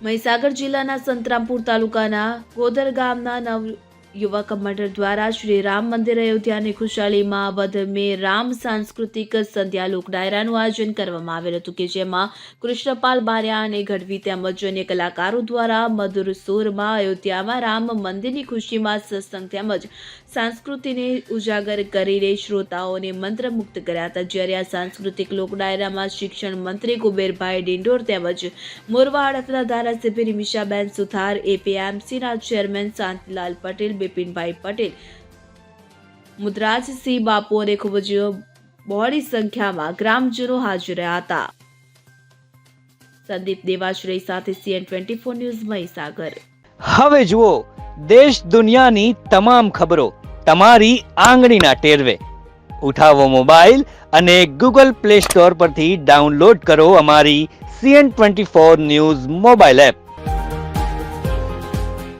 મહીસાગર જિલ્લાના સંતરામપુર તાલુકાના ગોદર ગામના નવ યુવક મંડળ દ્વારા શ્રી રામ મંદિર અયોધ્યાની ખુશાલીમાં વધમે રામ સાંસ્કૃતિક સંધ્યા લોક ડાયરાનું આયોજન કરવામાં આવેલ હતું કે જેમાં કૃષ્ણપાલ બારિયા અને ગઢવી તેમજ અન્ય કલાકારો દ્વારા મધુર સુરમાં અયોધ્યામાં રામ મંદિરની ખુશીમાં સત્સંગ તેમજ સંસ્કૃતિને ઉજાગર કરીને શ્રોતાઓને મંત્રમુગ્ધ કર્યા હતા. જ્યારે આ સાંસ્કૃતિક લોક ડાયરામાં શિક્ષણ મંત્રી કુબેરભાઈ ડિંડોર તેમજ મોરવા હડફના ધારાસભ્ય નિમિષાબેન સુથાર, એપીએમસીના ચેરમેન શાંતિલાલ પટેલ બિપિનભાઈ પટેલ. મુદ્રાજસિંહ બાપુ અને ખૂબ જ બહોળી સંખ્યામાં ગ્રામજનો હાજર રહ્યા હતા. સંદીપ દેવાશ્રય સાથે CN twenty four news Mahisagar. હવે જુઓ, દેશ દુનિયાની તમામ ખબરો તમારી આંગળીના ટેરવે. ઉઠાવો મોબાઈલ અને ગૂગલ પ્લે સ્ટોર પરથી ડાઉનલોડ કરો અમારી CN twenty four news mobile app.